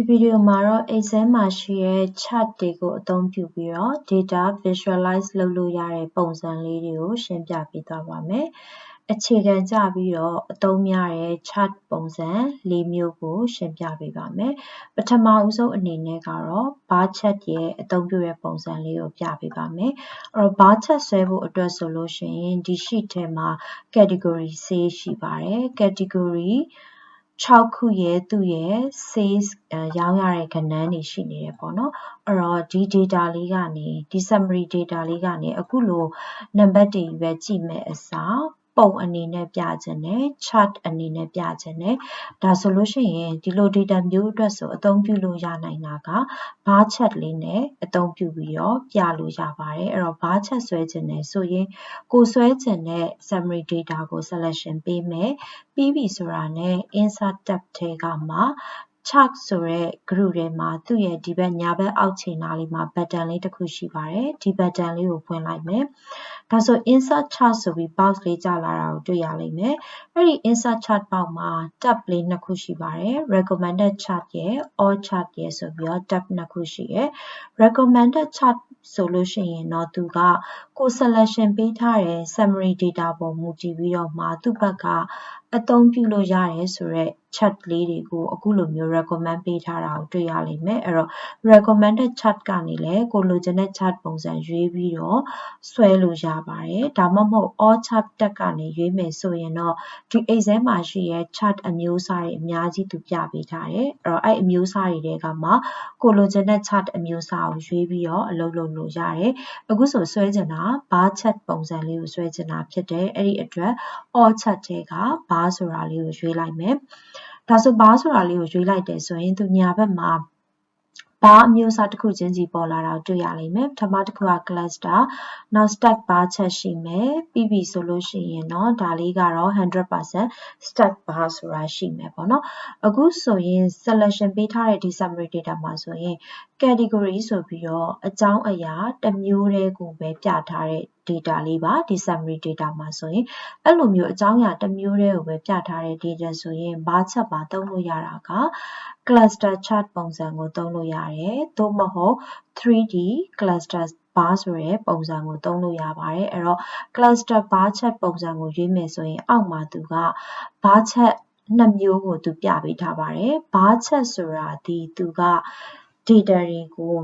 ဒီဗီဒီယိုမှာတော့ Excel မှာရှိတဲ့ chart တွေကိုအသုံးပြုပြီးတော့ data visualize လုပ်လို့ရတဲ့ပုံစံလေးတွေကိုရှင်းပြပေးသွားပါမယ်။အခြေခံကျပြီးတော့အသုံးများတဲ့ chart ပုံစံ၄မျိုးကိုရှင်းပြပေးပါမယ်။ပထမဦးဆုံးအနေနဲ့ကတော့ bar chart ရဲ့အသုံးပြုတဲ့ပုံစံလေးကိုပြပေးပါမယ်။အဲ့တော့ bar chart ဆွဲဖို့အတွက်ဆိုလို့ရှိရင်ဒီ sheet ထဲမှာ category 6ရှိပါတယ်။ category 6ခုရဲ့သူ့ရဲ့ sales ရောင်းရတဲ့ကဏ္ဍတွေရှိနေတယ်ပေါ့နော်အဲ့တော့ဒီ data လေးကနေဒီ summary data လေးကနေအခုလိုနံပါတ်တွေပဲကြည့်မဲ့အစား ပုံအနေနဲ့ပြခြင်းနဲ့ chart အနေနဲ့ပြခြင်းနဲ့ဒါဆိုလို့ရှိရင်ဒီလို data မျိုးအတွက်ဆိုအသုံးပြုလို့ရနိုင်တာက bar chart လေးနဲ့အသုံးပြုပြီးတော့ပြလို့ရပါတယ်အဲ့တော့ bar chart ဆွဲခြင်းနဲ့ဆိုရင်ကိုဆွဲခြင်းနဲ့ summary data ကို selection ပေးမယ်ပြီးပြီဆိုတာနဲ့ insert tab ထဲကမှ chart ဆိုတဲ့ group ထဲမှာ သူ့ရဲ့ဒီဘက် ညာဘက်အောက်ခြေနားလေးမှာ button လေးတစ်ခုရှိပါတယ် ဒီ button လေးကိုဖွင့်လိုက်မယ် ဒါဆို insert chart ဆိုပြီး box လေးကြာလာတာကို တွေ့ရလိမ့်မယ် အဲ့ဒီ insert chart box မှာ tab လေး နှစ်ခုရှိပါတယ် recommended chart ရယ် all chart ရယ်ဆိုပြီးတော့ tab နှစ်ခုရှိရယ် recommended chart ဆိုလို့ရှိရင်တော့ သူက ကို selection ပေးထားတဲ့ summary data ပေါ် မူတည်ပြီးတော့မှ သူ့ဘက်က အသုံးပြုလို့ရတယ်ဆိုတော့ chart လေးတွေကိုအခုလိုမျိုး recommend ပေးထားတာကိုတွေ့ရလိမ့်မယ်အဲ့တော့ recommended chart ကနေလည်းကိုလိုချင်တဲ့ chart ပုံစံရွေးပြီးတော့ဆွဲလို့ရပါတယ်ဒါမှမဟုတ် all chart တက်ကနေရွေးမယ်ဆိုရင်တော့ဒီ Excel မှာရှိတဲ့ chart အမျိုးအစားတွေအများကြီးသူပြပေးထားတယ်အဲ့တော့အဲ့အမျိုးအစားတွေထဲကမှကိုလိုချင်တဲ့ chart အမျိုးအစားကိုရွေးပြီးတော့အလုပ်လုပ်လို့ရတယ်အခုဆိုဆွဲချင်တာ bar chart ပုံစံလေးကိုဆွဲချင်တာဖြစ်တယ်အဲ့ဒီအတွက် all chart ထဲက bar ဆိုတာလေးကိုရွေးလိုက်မယ်ဒါဆို bar ဆိုတာလေးကိုရွေးလိုက်တယ်ဆိုရင်သူညာဘက်မှာဘာအမျိုးအစားတစ်ခုချင်းစီပေါ်လာတာကိုတွေ့ရလိမ့်မယ်ပထမတစ်ခုက cluster နောက် stack bar ချက်ရှိမယ်ပြီးပြီဆိုလို့ရှိရင်တော့ဒါလေးကတော့100% stack bar ဆိုတာရှိမယ်ပေါ့နော်အခုဆိုရင် selection ပေးထားတဲ့ဒီ summary data မှာဆိုရင် category ဆိုပြီးတော့အကြောင်းအရာတစ်မျိုးတည်းကိုပဲပြထားတဲ့ data လေးပါဒီ summary data မှာဆိုရင်အဲ့လိုမျိုးအကြောင်းအရာတစ်မျိုးတည်းကိုပဲပြထားတဲ့ data ဆိုရင်ဘာချက်ပါသုံးလို့ရတာက cluster chart ပုံစံကိုသုံးလို့ရတယ်သို့မဟုတ် 3D cluster bar ဆိုတဲ့ပုံစံကိုသုံးလို့ရပါတယ်အဲ့တော့ cluster bar chart ပုံစံကိုရွေးမယ်ဆိုရင်အောက်မှာသူက bar chart နှစ်မျိုးကိုသူပြပေးထားပါတယ်။ bar chart ဆိုတာဒီသူက data တွေကို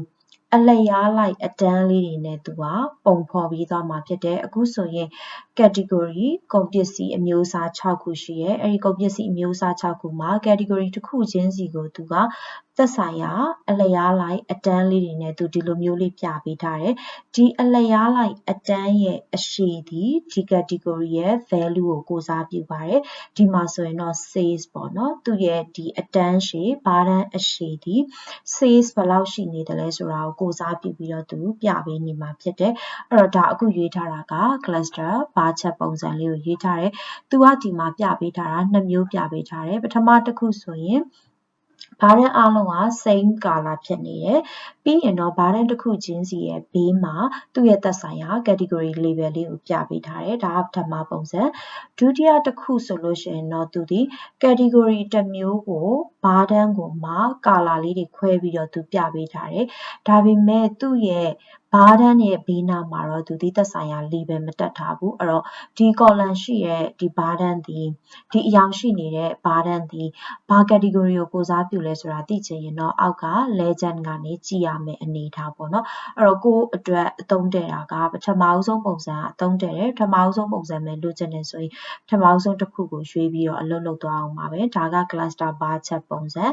အလျားလိုက်အတန်းလေးတွေနဲ့သူကပုံဖော်ပြီးသွားမှာဖြစ်တယ်အခုဆိုရင် category ကုန်ပစ္စည်းအမျိုးအစား6ခုရှိရဲအဲဒီကုန်ပစ္စည်းအမျိုးအစား6ခုမှာ category တစ်ခုချင်းစီကိုသူကသက်ဆိုင်ရာအလျားလိုက်အတန်းလေးတွေနဲ့သူဒီလိုမျိုးလေးပြပေးထားတယ်ဒီအလျားလိုက်အတန်းရဲ့အရှည်ဒီဒီ category ရဲ့ value ကိုကိုစားပြုပါတယ်ဒီမှာဆိုရင်တော့ sales ပေါ့နော်သူရဲ့ဒီအတန်းရှည်ဘာတန်းအရှည်ဒီ sales ဘယ်လောက်ရှိနေတယ်လဲဆိုတာကိုကိုစားပြုပြီးတော့သူပြပေးနေမှာဖြစ်တယ်အဲ့တော့ဒါအခုရွေးထားတာက cluster bar chart ပုံစံလေးကိုရွေးထားတယ်သူကဒီမှာပြပေးထားတာနှစ်မျိုးပြပေးထားတယ်ပထမတစ်ခုဆိုရင်ဘားတန်းအားလုံးက same color ဖြစ်နေတယ်ပြီးရင်တော့ဘားတန်းတစ်ခုချင်းစီရဲ့ဘေးမှာသူ့ရဲ့သက်ဆိုင်ရာ category label လေးကိုပြပေးထားတယ်ဒါကပထမပုံစံဒုတိယတစ်ခုဆိုလို့ရှိရင်တော့သူဒီ category တစ်မျိုးကိုဘားတန်းကိုမှ color လေးတွေခွဲပြီးတော့သူပြပေးထားတယ်ဒါပေမဲ့သူ့ရဲ့ ဘားတန်းရဲ့ဘေးနားမှာတော့သူဒီသက်ဆိုင်ရာ label မတက်ထားဘူးအဲ့တော့ဒီ column ရှိရဲ့ဒီဘားတန်းဒီဒီအယောင်ရှိနေတဲ့ဘားတန်းဒီဘာ category ကိုကိုစားပြုလဲဆိုတာသိချင်ရင်တော့အောက်က legend ကနေကြည့်ရမယ်အနေထားပေါ့နော်အဲ့တော့ကိုအတွက်အသုံးတည့်တာကပထမအဆုံးပုံစံအသုံးတည့်တယ်ပထမအဆုံးပုံစံပဲလိုချင်တယ်ဆိုရင်ပထမအဆုံးတစ်ခုကိုရွေးပြီးတော့အလုပ်လုပ်သွားအောင်ပါပဲဒါက cluster bar chart ပုံစံ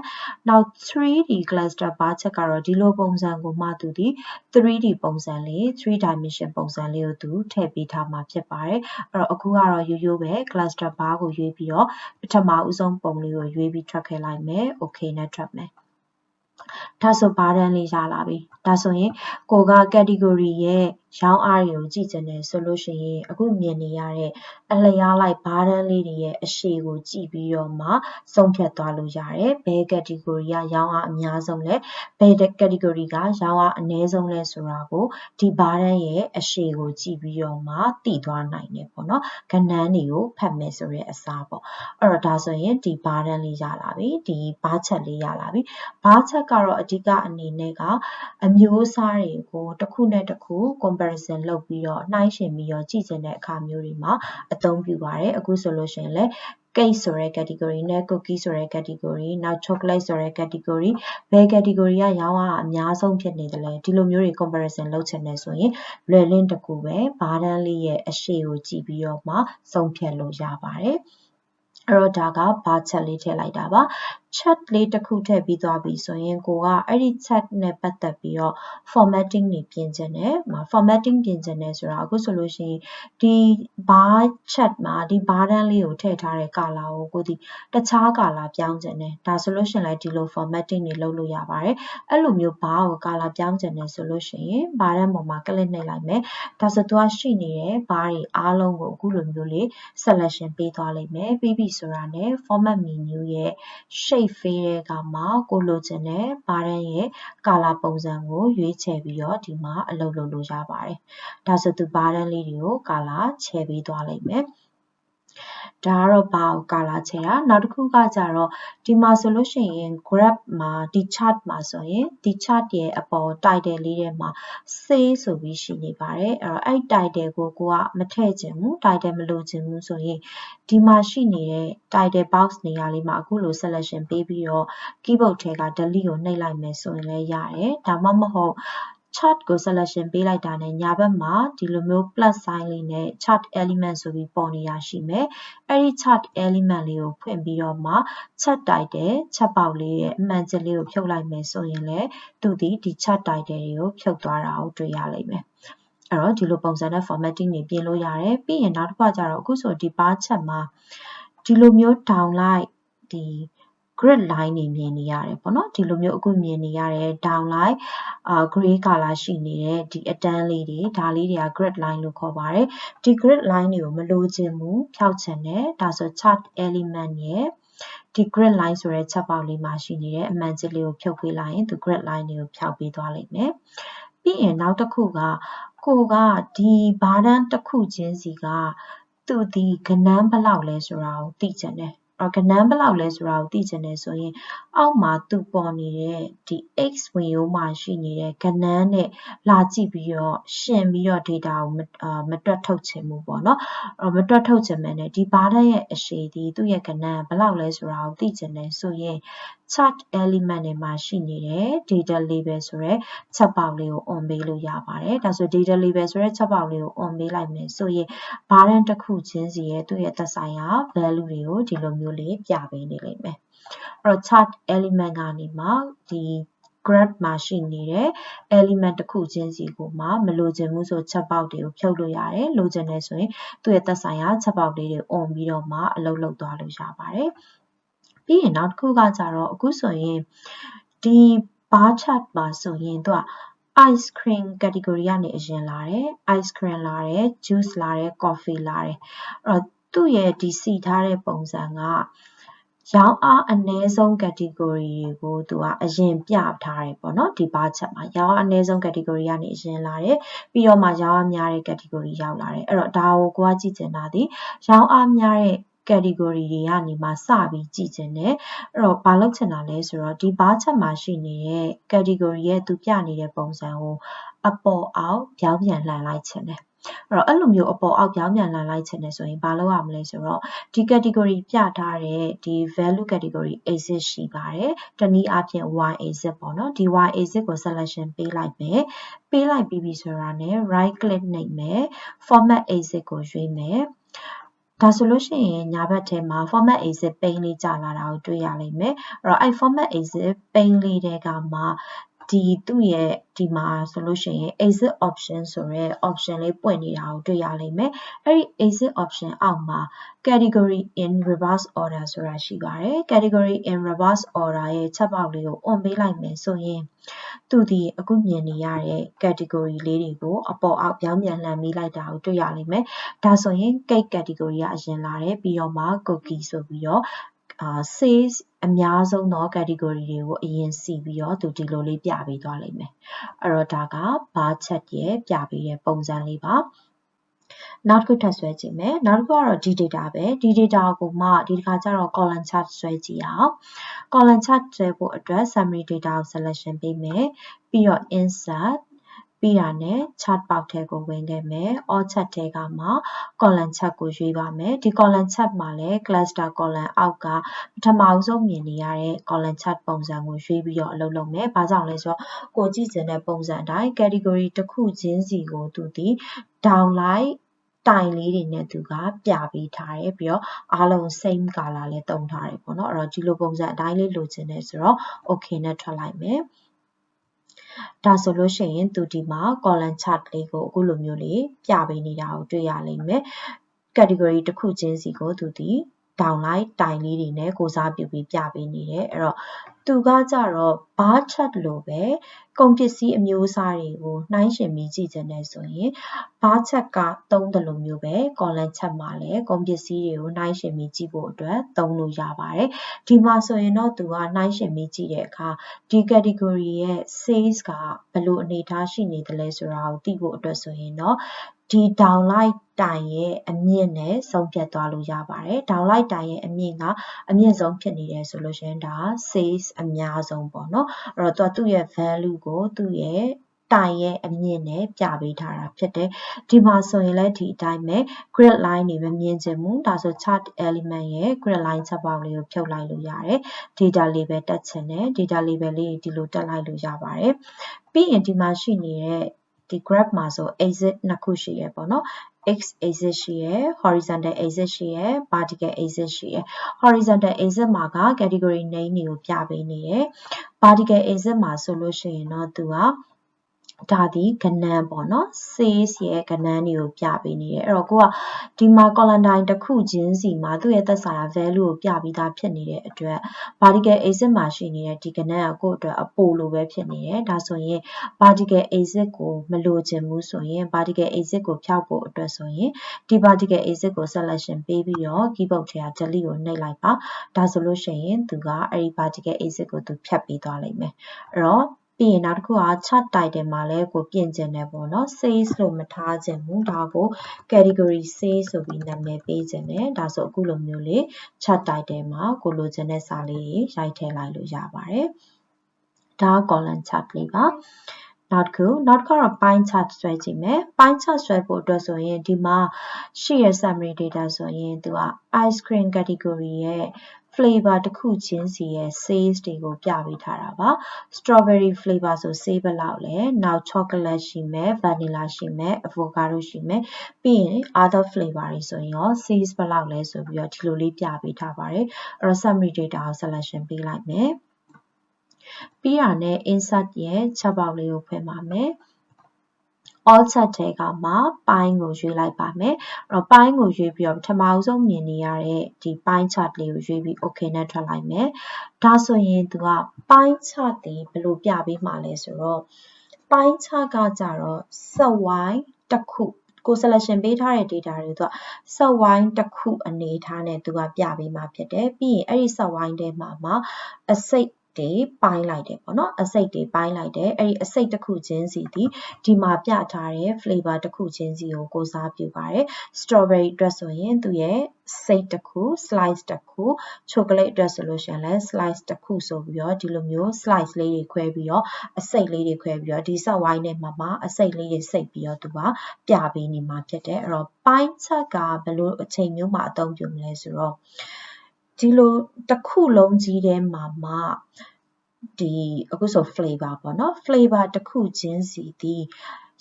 နောက် 3D cluster bar chart ကတော့ဒီလိုပုံစံကိုမှသူဒီ 3D ပုံစံလေး3 dimension ပုံစံလေးကိုသူထည့်ပေးထားမှာဖြစ်ပါတယ်အဲ့တော့အခုကတော့ရိုးရိုးပဲ cluster bar ကိုရွေးပြီးတော့ပထမဦးဆုံးပုံလေးကိုရွေးပြီးထွက်ခဲ့လိုက်မယ် okay နဲ့ထွက်မယ်ဒါဆိုဘာတန်းလေးရလာပြီဒါဆိုရင်ကိုက category ရဲ့ ရောင်းအားတွေကိုကြည့်ချင်တယ်ဆိုလို့ရှိရင်အခုမြင်နေရတဲ့အလျားလိုက်ဘားတန်းလေးတွေရဲ့အရှိကိုကြည့်ပြီးတော့မှဆုံးဖြတ်သွားလို့ရတယ်ဘယ် category ကရောင်းအားအများဆုံးလဲဘယ် category ကရောင်းအားအနည်းဆုံးလဲဆိုတာကိုဒီဘားတန်းရဲ့အရှိကိုကြည့်ပြီးတော့မှသိသွားနိုင်တယ်ပေါ့နော်ကဏ္ဍတွေကိုဖတ်မယ်ဆိုတဲ့အစားပေါ့အဲ့တော့ဒါဆိုရင်ဒီဘားတန်းလေးရလာပြီဒီဘားချက်လေးရလာပြီဘားချက်ကတော့အဓိကအနေနဲ့ကအမျိုးအစားတွေကိုတစ်ခုနဲ့တစ်ခု comparison လုပ်ပြီးတော့နှိုင်းယှဉ်ပြီးတော့ကြည့်ချင်တဲ့အခါမျိုးတွေမှာအသုံးပြုပါတယ်အခုဆိုလို့ရှိရင်လည်း cake ဆိုတဲ့ category နဲ့ cookie ဆိုတဲ့ category နောက် chocolate ဆိုတဲ့ category ဘယ် category ကရောင်းအားအများဆုံးဖြစ်နေတယ်လဲဒီလိုမျိုးတွေ comparison လုပ်ချင်တယ်ဆိုရင်လွယ်လင်းတကူပဲဘားတန်းလေးရဲ့အရှိကိုကြည့်ပြီးတော့မှဆုံးဖြတ်လို့ရပါတယ်အဲ့တော့ဒါကဘာချက်လေးထည့်လိုက်တာပါ chat လေးတစ်ခုထည့်ပြီးသွားပြီဆိုရင်ကိုကအဲ့ဒီ chat နဲ့ပတ်သက်ပြီးတော့ formatting တွေပြင်ချင်တယ် formatting ပြင်ချင်တယ်ဆိုတာအခုဆိုလို့ရှိရင်ဒီ bar chat မှာဒီ bar တန်းလေးကိုထည့်ထားတဲ့ color ကိုကိုဒီတခြား color ပြောင်းချင်တယ်ဒါဆိုလို့ရှိရင်လည်းဒီလို formatting တွေလုပ်လို့ရပါတယ်အဲ့လိုမျိုး bar ကို color ပြောင်းချင်တယ်ဆိုလို့ရှိရင် bar တန်းပေါ်မှာ click နှိပ်လိုက်မယ်ဒါဆိုသူကရှိနေတဲ့ bar တွေအားလုံးကိုအခုလိုမျိုးလေး selection ပေးသွားလိမ့်မယ်ပြီးပြီဆိုတာနဲ့ format menu ရဲ့ shape fill တဲ့အခါမှာကိုလိုချင်တဲ့ဘားတန်းရဲ့ color ပုံစံကိုရွေးချယ်ပြီးတော့ဒီမှာအလုပ်လုပ်လို့ရပါတယ်။ဒါဆိုသူဘားတန်းလေးတွေကို color ချယ်ပေးသွားလိမ့်မယ်။ ဒါကတော့ဘာကိုကာလာချဲတာနောက်တစ်ခုကကြတော့ဒီမှာဆိုလို့ရှိရင် graph မှာဒီ chart မှာဆိုရင်ဒီ chart ရဲ့အပေါ် title လေးထဲမှာ sale ဆိုပြီးရှိနေပါတယ်အဲ့တော့အဲ့ title ကိုကိုကမထည့်ခြင်းဘူး title မလိုချင်ဘူးဆိုရင်ဒီမှာရှိနေတဲ့ title box နေရာလေးမှာအခုလို selection ပေးပြီးတော့ keyboard ထဲက delete ကိုနှိပ်လိုက်မယ်ဆိုရင်လည်းရတယ်ဒါမှမဟုတ် chart ကို selection ပေးလိုက်တာနဲ့ညာဘက်မှာဒီလိုမျိုး plus sign လေးနဲ့ chart element ဆိုပြီးပေါ်နေတာရှိမယ်။အဲ့ဒီ chart element လေးကိုဖွင့်ပြီးတော့မှ chart title ချက်ပေါက်လေးရဲ့အမှန်ချက်လေးကိုဖြုတ်လိုက်မယ်ဆိုရင်လည်းသူဒီဒီ chart title တွေကိုဖြုတ်သွားတာကိုတွေ့ရလိမ့်မယ်။အဲ့တော့ဒီလိုပုံစံနဲ့ formatting တွေပြင်လို့ရတယ်။ပြီးရင်နောက်တစ်ခါကျတော့အခုဆိုဒီ bar chart မှာဒီလိုမျိုး down လိုက်ဒီ grid line တွေမြင်နေရတယ်ပေါ့နော်ဒီလိုမျိုးအခုမြင်နေရတဲ့ down line အာ gray color ရှိနေတဲ့ဒီအတန်းလေးတွေဒါလေးတွေက grid line လို့ခေါ်ပါတယ်ဒီ grid line တွေကိုမလိုချင်ဘူးဖြောက်ချင်တယ်ဒါဆို chart element ရဲ့ဒီ grid line ဆိုတဲ့ချက်ပေါက်လေးမှာရှိနေတဲ့အမှန်ချစ်လေးကိုဖြုတ်ပေးလိုက်ရင်သူ grid line တွေကိုဖြောက်ပေးသွားလိမ့်မယ်ပြီးရင်နောက်တစ်ခုကကိုကဒီဘားတန်းတစ်ခုချင်းစီကသူဒီကဏန်းဘလောက်လဲဆိုတာကိုသိချင်တယ် ကဏန်းဘယ်လောက်လဲဆိုတာကိုသိချင်တယ်ဆိုရင် အောက်မှာသူပေါ်နေတဲ့ဒီ x ဝင်ရိုးမှာရှိနေတဲ့ကဏန်းနဲ့လာကြည့်ပြီးတော့ရှင်ပြီးတော့ data ကိုမတွက်ထုတ်ချင်ဘူးပေါ့နော်မတွက်ထုတ်ချင်မယ်နဲ့ဒီဘားတဲ့ရဲ့အရှိဒီသူ့ရဲ့ကဏန်းဘယ်လောက်လဲဆိုတာကိုသိချင်တယ်ဆိုရင် chart element တွေမှာရှိနေတဲ့ data label ဆိုတဲ့ချက်ပေါက်လေးကို on ပေးလို့ရပါတယ်ဒါဆို data label ဆိုတဲ့ချက်ပေါက်လေးကို on ပေးလိုက်မယ်ဆိုရင်ဘားတန်းတစ်ခုချင်းစီရဲ့သူ့ရဲ့သက်ဆိုင်ရာ value တွေကိုဒီလိုမျိုးလေးပြပေးနေလိမ့်မယ်အဲ့တော့ chart element ကနေမှဒီ graph မှာရှိနေတဲ့ element တစ်ခုချင်းစီကိုမှမလိုချင်ဘူးဆိုချက်ပေါက်တွေကိုဖြုတ်လို့ရတယ်လိုချင်တယ်ဆိုရင်သူ့ရဲ့သက်ဆိုင်ရာချက်ပေါက်လေးတွေ on ပြီးတော့မှအလုပ်လုပ်သွားလို့ရပါတယ် ပြီးရင်နောက်တစ်ခုကကြတော့အခုဆိုရင်ဒီ bar chart မှာဆိုရင်သူက ice cream category ကနေအရင်လာတယ် ice cream လာတယ် juice လာတယ် coffee လာတယ်အဲ့တော့သူ့ရဲ့ဒီစီထားတဲ့ပုံစံကရောင်းအားအနည်းဆုံး category တွေကိုသူကအရင်ပြထားတယ်ပေါ့နော်ဒီဘာချက်မှာရောင်းအားအနည်းဆုံး category ကနေအရင်လာတယ်ပြီးတော့မှရောင်းအားများတဲ့ category ရောက်လာတယ်အဲ့တော့ဒါကိုကိုကကြည့်ချင်တာဒီရောင်းအားများတဲ့ category တွေကနေမှစပြီးကြည့်ချင်တယ်အဲ့တော့ဘာလုပ်ချင်တာလဲဆိုတော့ဒီဘားချက်မှာရှိနေတဲ့ category ရဲ့သူပြနေတဲ့ပုံစံကိုအပေါ်အောက်ပြောင်းပြန်လှန်လိုက်ချင်တယ်အဲ့တော့အဲ့လိုမျိုးအပေါ်အောက်ပြောင်းပြန်လှန်လိုက်ချင်တယ်ဆိုရင်ဘာလုပ်ရမလဲဆိုတော့ဒီ category ပြထားတဲ့ဒီ value category exit ရှိပါတယ်တနည်းအားဖြင့် y exit ပေါ့နော်ဒီ y exit ကို selection ပေးလိုက်မယ်ပေးလိုက်ပြီးပြီဆိုတာနဲ့ right click နှိပ်မယ် format exit ကိုရွေးမယ် ဒါဆိုလို့ရှိရင်ညာဘက်ထဲမှာ format exit pane လေးကြာလာတာကိုတွေ့ရလိမ့်မယ်အဲ့တော့အဲ့ format exit pane လေးတဲကမှ ဒီသူ့ရဲ့ဒီမှာဆိုလို့ရှိရင် exit option ဆိုရဲ option လေးပွင့်နေတာကိုတွေ့ရလိမ့်မယ်အဲ့ဒီ exit option အောက်မှာ category in reverse order ဆိုတာရှိပါတယ် category in reverse order ရဲ့ချက်ပေါက်လေးကို on ပေးလိုက်မယ်ဆိုရင်သူဒီအခုမြင်နေရတဲ့ category လေးတွေကိုအပေါ်အောက်ပြောင်းပြန်လှန်မိလိုက်တာကိုတွေ့ရလိမ့်မယ်ဒါဆိုရင် cake category ကအရင်လာတယ်ပြီးတော့မှ cookie ဆိုပြီးတော့ အာ sales အများဆုံးသော category တွေကိုအရင်စီပြီးတော့သူဒီလိုလေးပြပေးသွားလိမ့်မယ်အဲ့တော့ဒါက bar chart ရဲ့ပြပေးတဲ့ပုံစံလေးပါနောက်တစ်ခုထပ်ဆွဲကြည့်မယ်နောက်တစ်ခုကတော့ဒီ data ပဲဒီ data ကိုမှဒီတစ်ခါကျတော့ column chart ဆွဲကြည့်အောင် column chart ဆွဲဖို့အတွက် summary data ကို selection ပေးမယ်ပြီးတော့ insert ပြီးတာနဲ့ chart box ထဲကိုဝင်ခဲ့မယ် all chart ထဲကမှ column chart ကိုရွေးပါမယ်ဒီ column chart မှာလည်း cluster column အောက်ကပထမအဆုံးမြင်နေရတဲ့ column chart ပုံစံကိုရွေးပြီးတော့အလုပ်လုပ်မယ်ဘာကြောင့်လဲဆိုတော့ကိုကြည့်ချင်တဲ့ပုံစံအတိုင်း category တစ်ခုချင်းစီကိုသူဒီ downline တိုင်လေးတွေနဲ့သူကပြပေးထားတယ်ပြီးတော့အားလုံး same color လေးတုံထားတယ်ပေါ့နော်အဲ့တော့ဒီလိုပုံစံအတိုင်းလေးလိုချင်တယ်ဆိုတော့ okay နဲ့ထွက်လိုက်မယ် ဒါဆိုလို့ရှိရင်သူဒီမှာ column chart လေးကိုအခုလိုမျိုးလေးပြပေးနေတာကိုတွေ့ရလိမ့်မယ် category တစ်ခုချင်းစီကိုသူဒီ downline တိုင်လေးတွေနဲ့ကိုစားပြုပြီးပြပေးနေတယ်အဲ့တော့သူကကြတော့ bar chart လို့ပဲကုန်ပစ္စည်းအမျိုးအစားတွေကိုနှိုင်းယှဉ်ပြီးကြည့်ချင်တယ်ဆိုရင် bar chart ကသုံးတယ်လို့မျိုးပဲ column chart မှာလည်းကုန်ပစ္စည်းတွေကိုနှိုင်းယှဉ်ပြီးကြည့်ဖို့အတွက်သုံးလို့ရပါတယ်ဒီမှာဆိုရင်တော့သူကနှိုင်းယှဉ်ပြီးကြည့်တဲ့အခါဒီ category ရဲ့ sales ကဘယ်လိုအနေအထားရှိနေသလဲဆိုတာကိုသိဖို့အတွက်ဆိုရင်တော့ဒီ downlight တိုင်ရဲ့အမြင့်နဲ့ဆုံးဖြတ်သွားလို့ရပါတယ်။ downlight တိုင်ရဲ့အမြင့်ကအမြင့်ဆုံးဖြစ်နေတယ်ဆိုလို့ရှိရင်ဒါ sales အများဆုံးပေါ့နော်။အဲ့တော့သူကသူ့ရဲ့ value ကိုသူ့ရဲ့တိုင်ရဲ့အမြင့်နဲ့ပြပေးထားတာဖြစ်တယ်။ဒီမှာဆိုရင်လည်းဒီအတိုင်းပဲ grid line တွေမမြင်ချင်ဘူး။ဒါဆို chart element ရဲ့ grid line ချက်ပေါက်လေးကိုဖြုတ်လိုက်လို့ရတယ်။ data label တက်ချင်တယ်။ data label လေးဒီလိုတက်လိုက်လို့ရပါတယ်။ပြီးရင်ဒီမှာရှိနေတဲ့ ဒီ graph မှာဆို exit နှစ်ခုရှိရပေါ့နော် x axis ရှိရယ် horizontal axis ရှိရယ် vertical axis ရှိရယ် horizontal axis မှာက category name တွေကိုပြပေးနေတယ် vertical axis မှာဆိုလို့ရှိရင်တော့သူက ဒါဒီကဏ္ဍပေါ့နော် sales ရဲ့ကဏ္ဍတွေကိုပြပေးနေတယ်အဲ့တော့ကိုကဒီမှာ column line တစ်ခုချင်းစီမှာသူ့ရဲ့သက်ဆိုင်ရာ value ကိုပြပြီးသားဖြစ်နေတဲ့အတွက် vertical axis မှာရှိနေတဲ့ဒီကဏ္ဍကကိုယ့်အတွက်အပိုလိုပဲဖြစ်နေတယ်ဒါဆိုရင် vertical axis ကိုမလိုချင်ဘူးဆိုရင် vertical axis ကိုဖျောက်ဖို့အတွက်ဆိုရင်ဒီ vertical axis ကို selection ပေးပြီးတော့ keyboard ထဲက delete ကိုနှိပ်လိုက်ပါဒါဆိုလို့ရှိရင်သူကအဲ့ဒီ vertical axis ကိုသူဖြတ်ပေးသွားလိမ့်မယ်အဲ့တော့ ပြီးရင်နောက်တစ်ခုက chart title မှာလည်းကိုပြင်ကျင်တယ်ပေါ့နော် sales လို့မထားချင်ဘူးဒါကို category sales ဆိုပြီးနာမည်ပေးချင်တယ်ဒါဆိုအခုလိုမျိုးလေး chart title မှာကိုလိုချင်တဲ့စာလေးရိုက်ထည့်လိုက်လို့ရပါတယ်ဒါ column chart လေးပါနောက်တစ်ခုနောက်တစ်ခုတော့ pie chart ဆွဲကြည့်မယ် pie chart ဆွဲဖို့အတွက်ဆိုရင်ဒီမှာရှိရ summary data ဆိုရင်သူက ice cream category ရဲ့ flavor တစ်ခုချင်းစီရဲ့ sales တွေကိုပြပေးထားတာပါ strawberry flavor ဆို save ဘယ်လောက်လဲနောက် chocolate ရှိမယ် vanilla ရှိမယ် avocado ရှိမယ်ပြီးရင် other flavor တွေဆိုရင်ရော sales ဘယ်လောက်လဲဆိုပြီးတော့ဒီလိုလေးပြပေးထားပါတယ်အဲ့တော့ summary data ကို selection ပေးလိုက်မယ်ပြီးရတဲ့ insert ရဲ့ချက်ပေါက်လေးကိုဖွင့်ပါမယ် all chat ထဲကမှပိုင်းကိုရွေးလိုက်ပါမယ်အဲ့တော့ပိုင်းကိုရွေးပြီးတော့ပထမအဆုံးမြင်နေရတဲ့ဒီပိုင်း chart လေးကိုရွေးပြီး okay နဲ့ထွက်လိုက်မယ်ဒါဆိုရင်သူကပိုင်း chart တွေဘယ်လိုပြပေးမှာလဲဆိုတော့ပိုင်း chart ကကြတော့စက်ဝိုင်းတစ်ခုကို selection ပေးထားတဲ့ data တွေသူကစက်ဝိုင်းတစ်ခုအနေထားနဲ့သူကပြပေးမှာဖြစ်တယ်ပြီးရင်အဲ့ဒီစက်ဝိုင်းထဲမှာမှာအစိတ် တွေပိုင်းလိုက်တယ်ပေါ့နော်အစိတ်တွေပိုင်းလိုက်တယ်အဲ့ဒီအစိတ်တစ်ခုချင်းစီဒီဒီမှာပြထားတဲ့ flavor တစ်ခုချင်းစီကိုကိုစားပြုပါတယ် strawberry အတွက်ဆိုရင်သူရဲ့စိတ်တစ်ခု slice တစ်ခု chocolate အတွက်ဆိုလို့ရှိရင်လည်း slice တစ်ခုဆိုပြီးတော့ဒီလိုမျိုး slice လေးတွေခွဲပြီးတော့အစိတ်လေးတွေခွဲပြီးတော့ဒီဆက်ဝိုင်းထဲမှာမှာအစိတ်လေးတွေစိတ်ပြီးတော့သူကပြပေးနေမှာဖြစ်တယ်အဲ့တော့ပိုင်းချက်ကဘယ်လိုအချိန်မျိုးမှာအသုံးပြုမလဲဆိုတော့ ဒီလိုတစ်ခုလုံးကြီးထဲမှာမှဒီအခုဆို flavor ပေါ့နော် flavor တစ်ခုချင်းစီဒီ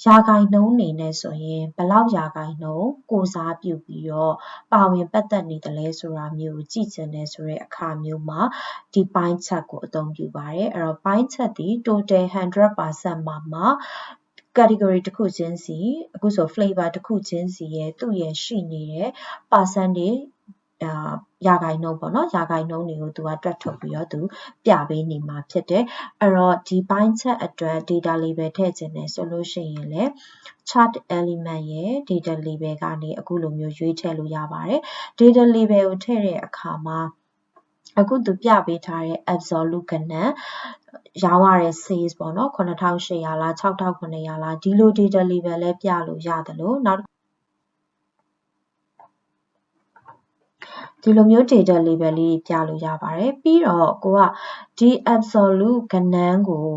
ရာဂိုင်နှုန်းအနေနဲ့ဆိုရင်ဘလောက်ရာဂိုင်နှုန်းကိုစားပြုပြီးတော့ပါဝင်ပတ်သက်နေတယ်လဲဆိုတာမျိုးကိုကြည့်ချင်တယ်ဆိုတဲ့အခါမျိုးမှာဒီပိုင်းချက်ကိုအသုံးပြုပါတယ်အဲ့တော့ပိုင်းချက်ဒီ total 100%မှာမှာ category တစ်ခုချင်းစီအခုဆို flavor တစ်ခုချင်းစီရဲ့သူ့ရဲ့ရှိနေတဲ့ percentage အာရာဂိုင်နှုန်းပေါ့နော်ရာဂိုင်နှုန်းတွေကိုသူကတွက်ထုတ်ပြီးတော့သူပြပေးနေမှာဖြစ်တယ်အဲ့တော့ဒီပိုင်းချက်အတွက် data label ထည့်ခြင်းတယ်ဆိုလို့ရှိရင်လည်း chart element ရဲ့ data label ကနေအခုလိုမျိုးရွေးထည့်လို့ရပါတယ် data label ကိုထည့်တဲ့အခါမှာအခုသူပြပေးထားတဲ့ absolute ကဏ္ဍရောင်းရတဲ့ sales ပေါ့နော်9800လား6900လားဒီလို data label လည်းပြလို့ရတယ်လို့နောက် ဒီလိုမျိုး data label လေးပြလို့ရပါတယ်ပြီးတော့ကိုကဒီ absolute ကဏ္ဍကို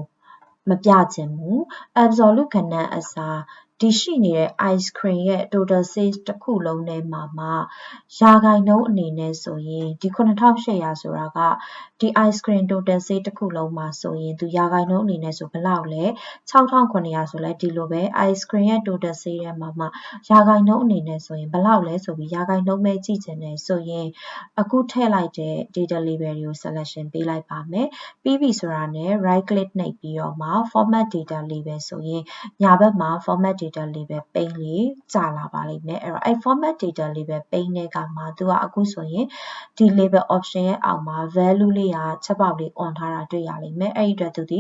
မပြခြင်းဘူး absolute ကဏ္ဍအစား ဒီရှိနေတဲ့ ice cream ရဲ့ total sales တစ်ခုလုံးထဲမှာမှရာဂိုင်နှုန်းအနေနဲ့ဆိုရင်ဒီ9800ဆိုတာကဒီ ice cream total sales တစ်ခုလုံးမှာဆိုရင်သူရာဂိုင်နှုန်းအနေနဲ့ဆိုဘယ်လောက်လဲ6900ဆိုလဲဒီလိုပဲ ice cream ရဲ့ total sales ထဲမှာမှရာဂိုင်နှုန်းအနေနဲ့ဆိုရင်ဘယ်လောက်လဲဆိုပြီးရာဂိုင်နှုန်းပဲကြည့်ချင်တယ်ဆိုရင်အခုထည့်လိုက်တဲ့ data label တွေကို selection ပေးလိုက်ပါမယ်ပြီးပြီဆိုတာနဲ့ right click နှိပ်ပြီးတော့မှ format data label ဆိုရင်ညာဘက်မှာ format data data label pane လေးကြာလာပါလိမ့်မယ်အဲ့တော့အဲ့ format data label pane တွေကမှသူကအခုဆိုရင်ဒီ label option ရဲ့အောက်မှာ value လေးကချက်ပေါက်လေး on ထားတာတွေ့ရလိမ့်မယ်အဲ့ဒီအတွက်သူဒီ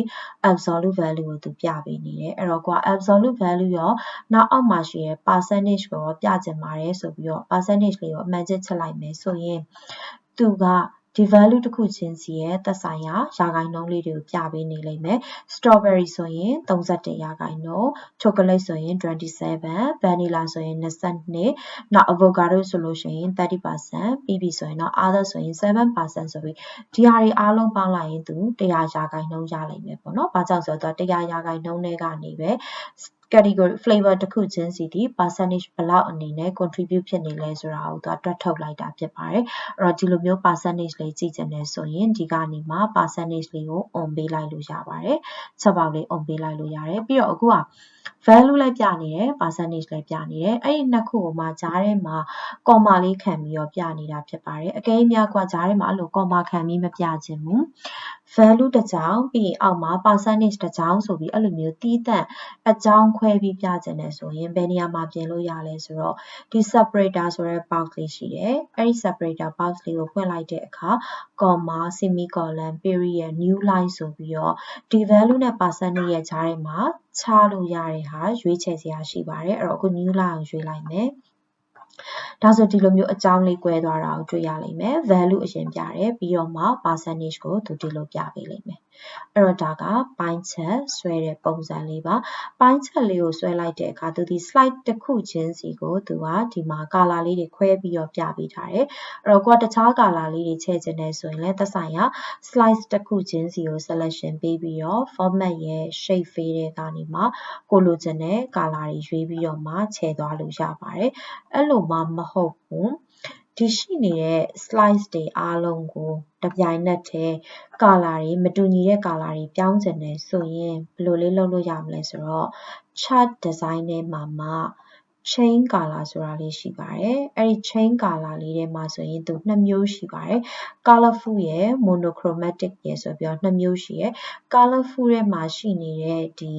absolute value ကိုသူပြပေးနေတယ်အဲ့တော့ကွာ absolute value ရောနောက်အောက်မှာရှိရဲ့ percentage ကိုပြချင်ပါတယ်ဆိုပြီးတော့ percentage လေးကိုအမှန်ချက်ချက်လိုက်မယ်ဆိုရင်သူက ဒီ value တစ်ခုချင်းစီရဲ့သက်ဆိုင်ရာရာခိုင်နှုန်းလေးတွေကိုပြပေးနေလိမ့်မယ် strawberry ဆိုရင်31ရာခိုင်နှုန်း chocolate ဆိုရင်27 vanilla ဆိုရင်22နောက် avocado ဆိုလို့ရှိရင်30%ပြီးပြီဆိုရင်တော့ other ဆိုရင်7%ဆိုပြီးဒီဟာတွေအားလုံးပေါင်းလိုက်ရင်သူ100ရာခိုင်နှုန်းရလိမ့်မယ်ပေါ့နော်။ဘာကြောင့်ဆိုတော့100ရာခိုင်နှုန်းတွေကနေပဲ category flavor တစ်ခုချင်းစီဒီ percentage ဘလောက်အနေနဲ့ contribute ဖြစ်နေလဲဆိုတာကိုသူကတွက်ထုတ်လိုက်တာဖြစ်ပါတယ်အဲ့တော့ဒီလိုမျိုး percentage လေးကြည့်ချင်တယ်ဆိုရင်ဒီကနေမှ percentage လေးကို on ပေးလိုက်လို့ရပါတယ်ချက်ပေါက်လေး on ပေးလိုက်လို့ရတယ်ပြီးတော့အခုက value လည်းပြနေတယ် percentage လည်းပြနေတယ်အဲ့ဒီနှစ်ခုကိုမှကြားထဲမှာ comma လေးခံပြီးတော့ပြနေတာဖြစ်ပါတယ်အကယ်၍များကကြားထဲမှာအဲ့လို comma ခံပြီးမပြခြင်းဘူး value တစ်ကြောင်းပြီးရင်အောက်မှာ percentage တစ်ကြောင်းဆိုပြီးအဲ့လိုမျိုးတီးသန့်အကြောင်းခွဲပြီးပြခြင်းနဲ့ဆိုရင်ဘယ်နေရာမှာပြင်လို့ရလဲဆိုတော့ဒီ separator ဆိုတဲ့ box လေးရှိတယ်အဲ့ဒီ separator box လေးကိုဖွင့်လိုက်တဲ့အခါ comma semicolon period new line ဆိုပြီးတော့ဒီ value နဲ့ percentage ရဲ့ကြားထဲမှာ ချလို့ရတဲ့ဟာရွေးချယ်စရာရှိပါတယ်အဲ့တော့အခု new line ကိုရွေးလိုက်မယ်ဒါဆိုဒီလိုမျိုးအကြောင်းလေး꿰သွားတာကိုတွေ့ရလိမ့်မယ် value အရင်ပြတယ်ပြီးတော့မှ percentage ကိုသူဒီလိုပြပေးလိမ့်မယ် အဲ့တော့ဒါကပိုင်းချက်ဆွဲတဲ့ပုံစံလေးပါပိုင်းချက်လေးကိုဆွဲလိုက်တဲ့အခါသူဒီ slide တစ်ခုချင်းစီကိုသူကဒီမှာ color လေးတွေခွဲပြီးတော့ပြပေးထားတယ်အဲ့တော့ကိုကတခြား color လေးတွေချဲ့ခြင်းနဲ့ဆိုရင်လည်းသက်ဆိုင်ရာ slide တစ်ခုချင်းစီကို selection ပေးပြီးတော့ format ရဲ့ shape ဖေးတဲ့ကနေမှကိုလိုချင်တဲ့ color တွေရွေးပြီးတော့မှချဲ့သွားလို့ရပါတယ်အဲ့လိုမှမဟုတ်ဘူး ဒီရှိနေတဲ့ slice တွေအားလုံးကိုတပြိုင်နက်တည်း color တွေမတူညီတဲ့ color တွေပြောင်းချင်တယ်ဆိုရင်ဘယ်လိုလေးလုပ်လို့ရမလဲဆိုတော့ chart design ထဲမှာမှ chain color ဆိုတာလေးရှိပါတယ်။အဲ့ဒီ chain color လေးထဲမှာဆိုရင်သူနှစ်မျိုးရှိပါတယ်။ colorful ရယ် monochromatic ရယ်ဆိုပြီးတော့နှစ်မျိုးရှိရယ်။ colorful ထဲမှာရှိနေတဲ့ဒီ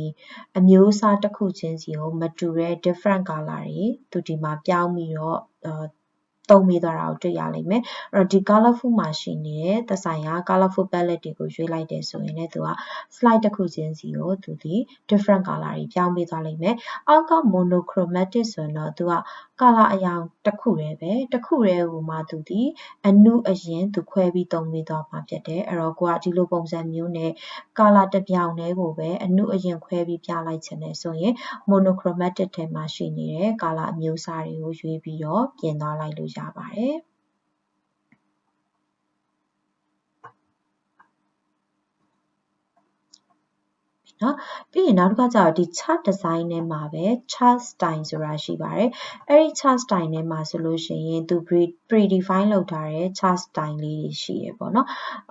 အမျိုးအစားတစ်ခုချင်းစီကိုမတူတဲ့ different color တွေသူဒီမှာပြောင်းပြီးတော့ သုံးပေးသွားတာကိုတွေ့ရလိမ့်မယ်။အဲ့တော့ဒီ colorful မှာရှိနေတဲ့သက်ဆိုင်ရာ colorful palette တွေကိုရွေးလိုက်တယ်ဆိုရင်လည်းသူက slide တစ်ခုချင်းစီကိုသူဒီ different color တွေပြောင်းပေးသွားလိမ့်မယ်။အောက်က monochromatic ဆိုရင်တော့သူက color အရောင်တစ်ခုတည်းပဲတစ်ခုတည်းကိုမှသူဒီအနုအရင်သူခွဲပြီးသုံးပေးသွားမှာဖြစ်တယ်။အဲ့တော့ကိုကဒီလိုပုံစံမျိုးနဲ့ color တစ်ပြောင်တည်းကိုပဲအနုအရင်ခွဲပြီးပြလိုက်ချင်တယ်ဆိုရင် monochromatic ထဲမှာရှိနေတဲ့ color အမျိုးအစားတွေကိုရွေးပြီးတော့ပြင်သွားလိုက်လို့ရပါတယ်။ နနော်ပြီးရင်နောက်တစ်ခါကျတော့ဒီ chart design ထဲမှာပဲ chart style ဆိုတာရှိပါတယ်အဲ့ဒီ chart style ထဲမှာဆိုလို့ရှိရင်သူ predefine လုပ်ထားတဲ့ chart style လေးတွေရှိရပေါ့နော်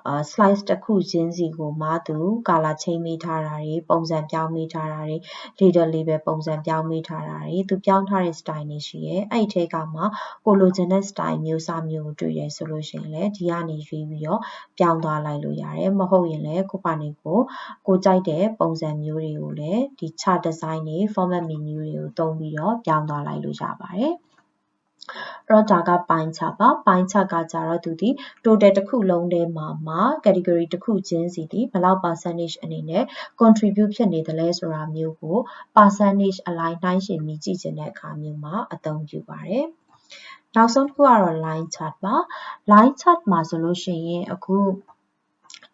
အာ slice တစ်ခုချင်းစီကိုမှသူ color ချိန်မိထားတာတွေပုံစံပြောင်းမိထားတာတွေ leader label ပုံစံပြောင်းမိထားတာတွေသူပြောင်းထားတဲ့ style တွေရှိရဲအဲ့ဒီထဲကမှကိုလိုချင်တဲ့ style မျိုးစားမျိုးကိုတွေ့ရဆိုလို့ရှိရင်လည်းဒီကနေရွေးပြီးတော့ပြောင်းသွားလိုက်လို့ရတယ်မဟုတ်ရင်လည်းကိုပါနေကိုကိုကြိုက်တဲ့ပုံစံမျိုးတွေကိုလည်းဒီ chart design တွေ format menu တွေကိုသုံးပြီးတော့ပြောင်းသွားလိုက်လို့ရပါတယ်အဲ့တော့ဒါကပိုင်းချပါပိုင်းချကကြတော့သူဒီ total တစ်ခုလုံးထဲမှာမှာ category တစ်ခုချင်းစီဒီဘယ်လောက် percentage အနေနဲ့ contribute ဖြစ်နေသလဲဆိုတာမျိုးကို percentage align နှိုင်းယှဉ်ပြီးကြည့်ချင်တဲ့အခါမျိုးမှာအသုံးပြုပါတယ်နောက်ဆုံးတစ်ခုကတော့ line chart ပါ line chart မှာဆိုလို့ရှိရင်အခု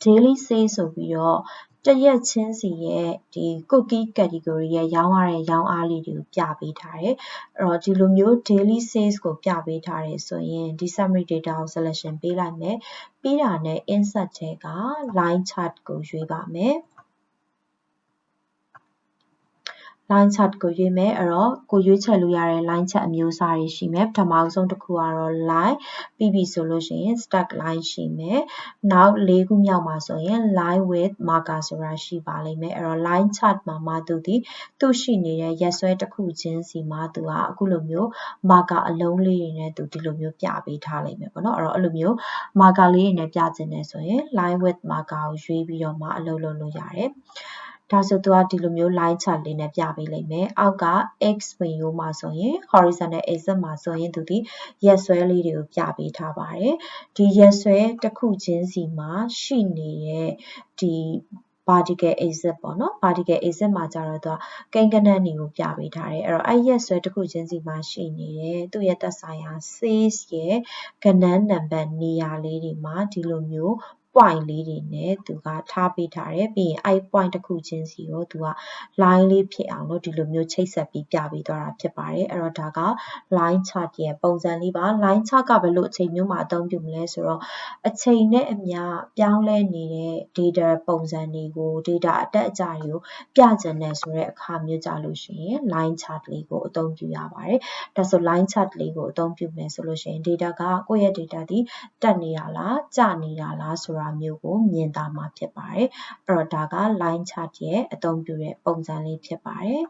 daily sale ဆိုပြီးတော့ တရက်ချင်းစီရဲ့ဒီ cookie category ရဲ့ရောင်းရတဲ့ရောင်းအားလေးတွေကိုပြပေးထားတယ်။အဲ့တော့ဒီလိုမျိုး daily sales ကိုပြပေးထားတယ်ဆိုရင်ဒီ summary data ကို selection ပေးလိုက်မယ်။ပြီးတာနဲ့ insert ထဲက line chart ကိုရွေးပါမယ်။ line chart ကိုရွေးမယ်အဲ့တော့ကိုရွေးချယ်လို့ရတဲ့ line chart အမျိုးအစားတွေရှိမယ်ပထမဆုံးတစ်ခုကတော့ line ပြီးပြီဆိုလို့ရှိရင် stack line ရှိမယ်နောက်၄ခုမြောက်မှာဆိုရင် line with marker ဆိုတာရှိပါလိမ့်မယ်အဲ့တော့ line chart မှာမှသူဒီသူရှိနေတဲ့ရက်စွဲတစ်ခုချင်းစီမှာသူကအခုလိုမျိုး marker အလုံးလေးတွေနဲ့သူဒီလိုမျိုးပြပေးထားလိမ့်မယ်ပေါ့နော်အဲ့တော့အဲ့လိုမျိုး marker လေးတွေနဲ့ပြချင်တယ်ဆိုရင် line with marker ကိုရွေးပြီးတော့မှအလုပ်လုပ်လို့ရတယ် ဒါဆိုသူကဒီလိုမျိုး line chart လေးနဲ့ပြပေးလိမ့်မယ်အောက်က x ဝင်ရိုးမှာဆိုရင် horizontal axis မှာဆိုရင်သူဒီရက်ဆွဲလေးတွေကိုပြပေးထားပါတယ်ဒီရက်ဆွဲတစ်ခုချင်းစီမှာရှိနေတဲ့ဒီ vertical axis ပေါ့နော် vertical axis မှာကျတော့သူကကိန်းကနန်းတွေကိုပြပေးထားတယ်အဲ့တော့အဲ့ရက်ဆွဲတစ်ခုချင်းစီမှာရှိနေတဲ့သူ့ရဲ့သက်ဆိုင်ရာ sales ရဲ့ကနန်းနံပါတ်နေရာလေးတွေမှာဒီလိုမျိုး point လေးတွေနဲ့သူကထားပေးထားတယ်ပြီးရင်အဲ့ point တစ်ခုချင်းစီကိုသူက line လေးဖြစ်အောင်လို့ဒီလိုမျိုးချိတ်ဆက်ပြီးပြပေးသွားတာဖြစ်ပါတယ်အဲ့တော့ဒါက line chart ရဲ့ပုံစံလေးပါ line chart ကဘယ်လိုအချိန်မျိုးမှာအသုံးပြုမလဲဆိုတော့အချိန်နဲ့အမျှပြောင်းလဲနေတဲ့ data ပုံစံတွေကို data အတက်အကျတွေကိုပြချင်တယ်ဆိုတဲ့အခါမျိုးကြလို့ရှိရင် line chart လေးကိုအသုံးပြုရပါတယ်ဒါဆို line chart လေးကိုအသုံးပြုမယ်ဆိုလို့ရှိရင် data ကကိုယ့်ရဲ့ data ဒီတက်နေတာလားကျနေတာလားဆိုတာမျိုးကိုမြင်သာမှာဖြစ်ပါတယ်အဲ့တော့ဒါက line chart ရဲ့အသုံးပြုတဲ့ပုံစံလေးဖြစ်ပါတယ်